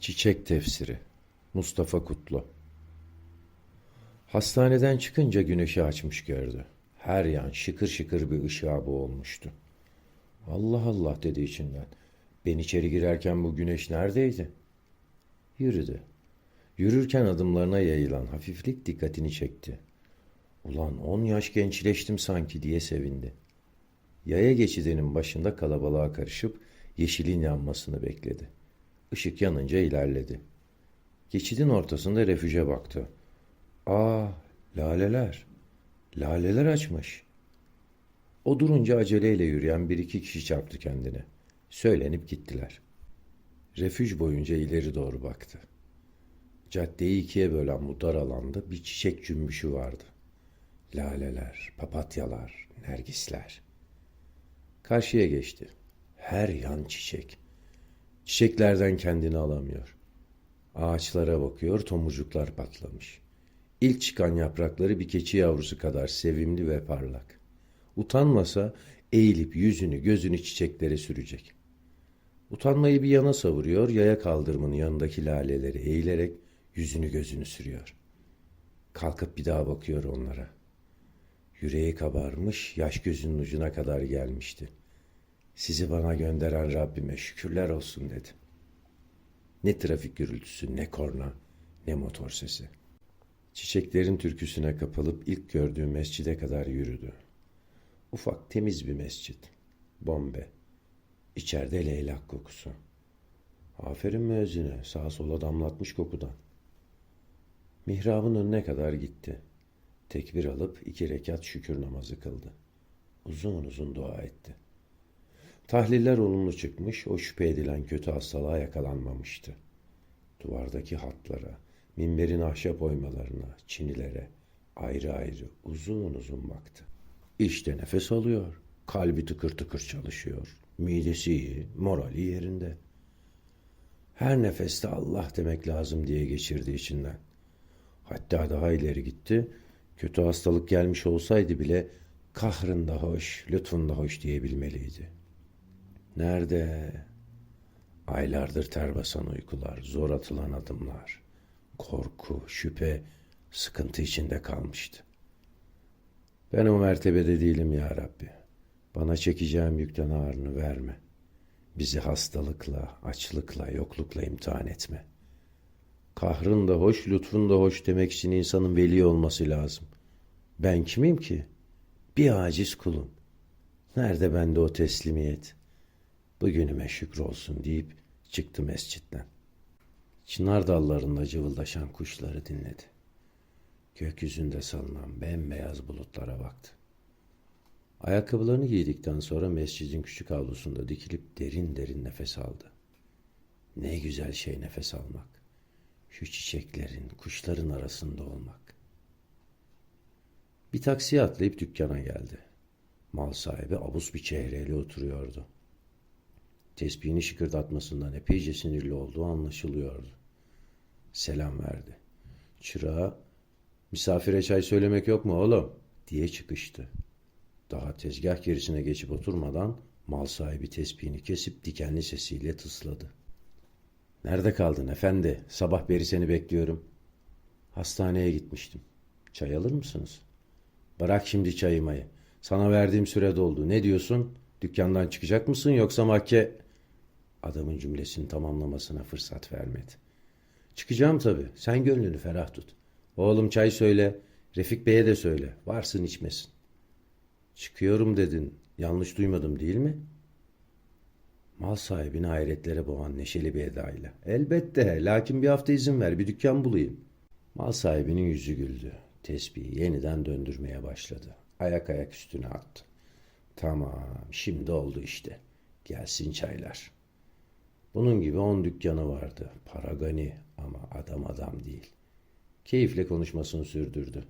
Çiçek Tefsiri Mustafa Kutlu Hastaneden çıkınca güneşi açmış gördü. Her yan şıkır şıkır bir ışığa boğulmuştu. Allah Allah dedi içinden. Ben içeri girerken bu güneş neredeydi? Yürüdü. Yürürken adımlarına yayılan hafiflik dikkatini çekti. Ulan on yaş gençleştim sanki diye sevindi. Yaya geçidinin başında kalabalığa karışıp yeşilin yanmasını bekledi. Işık yanınca ilerledi. Geçidin ortasında refüje baktı. Aa, laleler. Laleler açmış. O durunca aceleyle yürüyen bir iki kişi çarptı kendine. Söylenip gittiler. Refüj boyunca ileri doğru baktı. Caddeyi ikiye bölen bu dar alanda bir çiçek cümbüşü vardı. Laleler, papatyalar, nergisler. Karşıya geçti. Her yan çiçek. Çiçeklerden kendini alamıyor. Ağaçlara bakıyor, tomurcuklar patlamış. İlk çıkan yaprakları bir keçi yavrusu kadar sevimli ve parlak. Utanmasa eğilip yüzünü, gözünü çiçeklere sürecek. Utanmayı bir yana savuruyor, yaya kaldırımının yanındaki laleleri eğilerek yüzünü gözünü sürüyor. Kalkıp bir daha bakıyor onlara. Yüreği kabarmış, yaş gözünün ucuna kadar gelmişti. Sizi bana gönderen Rabbime şükürler olsun dedi. Ne trafik gürültüsü, ne korna, ne motor sesi. Çiçeklerin türküsüne kapılıp ilk gördüğü mescide kadar yürüdü. Ufak temiz bir mescit. Bombe. İçeride leylak kokusu. Aferin müezzine sağa sola damlatmış kokudan. Mihrabın önüne kadar gitti. Tekbir alıp iki rekat şükür namazı kıldı. Uzun uzun dua etti. Tahliller olumlu çıkmış, o şüphe edilen kötü hastalığa yakalanmamıştı. Duvardaki hatlara, minberin ahşap oymalarına, çinilere ayrı ayrı uzun uzun baktı. İşte nefes alıyor, kalbi tıkır tıkır çalışıyor, midesi iyi, morali yerinde. Her nefeste Allah demek lazım diye geçirdi içinden. Hatta daha ileri gitti, kötü hastalık gelmiş olsaydı bile kahrın da hoş, lütfun da hoş diyebilmeliydi. Nerede? Aylardır ter basan uykular, zor atılan adımlar, korku, şüphe, sıkıntı içinde kalmıştı. Ben o mertebede değilim ya Rabbi. Bana çekeceğim yükten ağırını verme. Bizi hastalıkla, açlıkla, yoklukla imtihan etme. Kahrın da hoş, lütfun da hoş demek için insanın veli olması lazım. Ben kimim ki? Bir aciz kulum. Nerede bende o teslimiyet? Bugünüme şükrolsun deyip çıktı mescitten. Çınar dallarında cıvıldaşan kuşları dinledi. Gökyüzünde salınan bembeyaz bulutlara baktı. Ayakkabılarını giydikten sonra mescidin küçük avlusunda dikilip derin derin nefes aldı. Ne güzel şey nefes almak. Şu çiçeklerin, kuşların arasında olmak. Bir taksiye atlayıp dükkana geldi. Mal sahibi abus bir çehreyle oturuyordu. Tespihini şıkırdatmasından epeyce sinirli olduğu anlaşılıyordu. Selam verdi. Çırağa, misafire çay söylemek yok mu oğlum? diye çıkıştı. Daha tezgah gerisine geçip oturmadan mal sahibi tespihini kesip dikenli sesiyle tısladı. Nerede kaldın efendi? Sabah beri seni bekliyorum. Hastaneye gitmiştim. Çay alır mısınız? Bırak şimdi çayımayı. Sana verdiğim süre doldu. Ne diyorsun? Dükkandan çıkacak mısın yoksa mahke... Adamın cümlesini tamamlamasına fırsat vermedi. Çıkacağım tabii. Sen gönlünü ferah tut. Oğlum çay söyle. Refik Bey'e de söyle. Varsın içmesin. Çıkıyorum dedin. Yanlış duymadım değil mi? Mal sahibini hayretlere boğan neşeli bir edayla. Elbette. Lakin bir hafta izin ver. Bir dükkan bulayım. Mal sahibinin yüzü güldü. Tesbihi yeniden döndürmeye başladı. Ayak ayak üstüne attı. Tamam, şimdi oldu işte. Gelsin çaylar. Bunun gibi on dükkanı vardı. Para gani ama adam adam değil. Keyifle konuşmasını sürdürdü.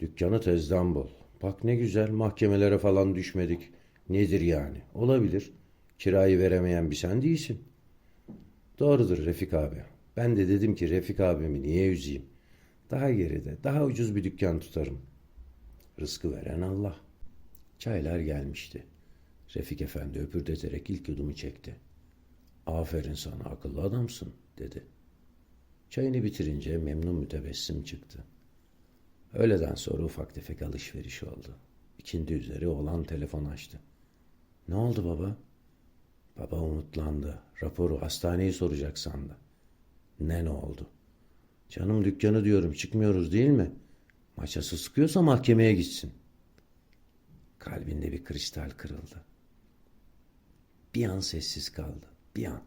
Dükkanı tezden bul. Bak ne güzel mahkemelere falan düşmedik. Nedir yani? Olabilir. Kirayı veremeyen bir sen değilsin. Doğrudur Refik abi. Ben de dedim ki Refik abimi niye üzeyim? Daha geride, daha ucuz bir dükkan tutarım. Rızkı veren Allah. Çaylar gelmişti. Refik Efendi öpürdeterek ilk yudumu çekti. Aferin sana akıllı adamsın dedi. Çayını bitirince memnun mütebessim çıktı. Öğleden sonra ufak tefek alışveriş oldu. İkindi üzeri oğlan telefon açtı. Ne oldu baba? Baba umutlandı. Raporu hastaneyi soracak sandı. Ne ne oldu? Canım dükkanı diyorum çıkmıyoruz değil mi? Maçası sıkıyorsa mahkemeye gitsin. Kalbinde bir kristal kırıldı. Bir an sessiz kaldı. Bir an.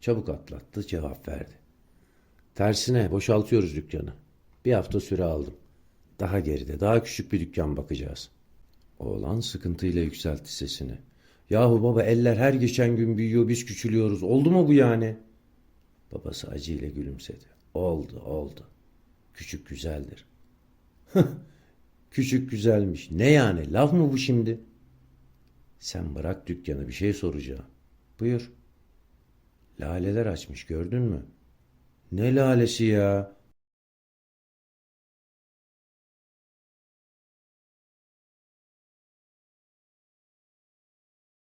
Çabuk atlattı cevap verdi. Tersine boşaltıyoruz dükkanı. Bir hafta süre aldım. Daha geride, daha küçük bir dükkan bakacağız. Oğlan sıkıntıyla yükseltti sesini. Yahu baba eller her geçen gün büyüyor biz küçülüyoruz. Oldu mu bu yani? Babası acıyla gülümsedi. Oldu, oldu. Küçük güzeldir. Küçük güzelmiş. Ne yani? Laf mı bu şimdi? Sen bırak dükkanı bir şey soracağım. Buyur. Laleler açmış gördün mü? Ne lalesi ya?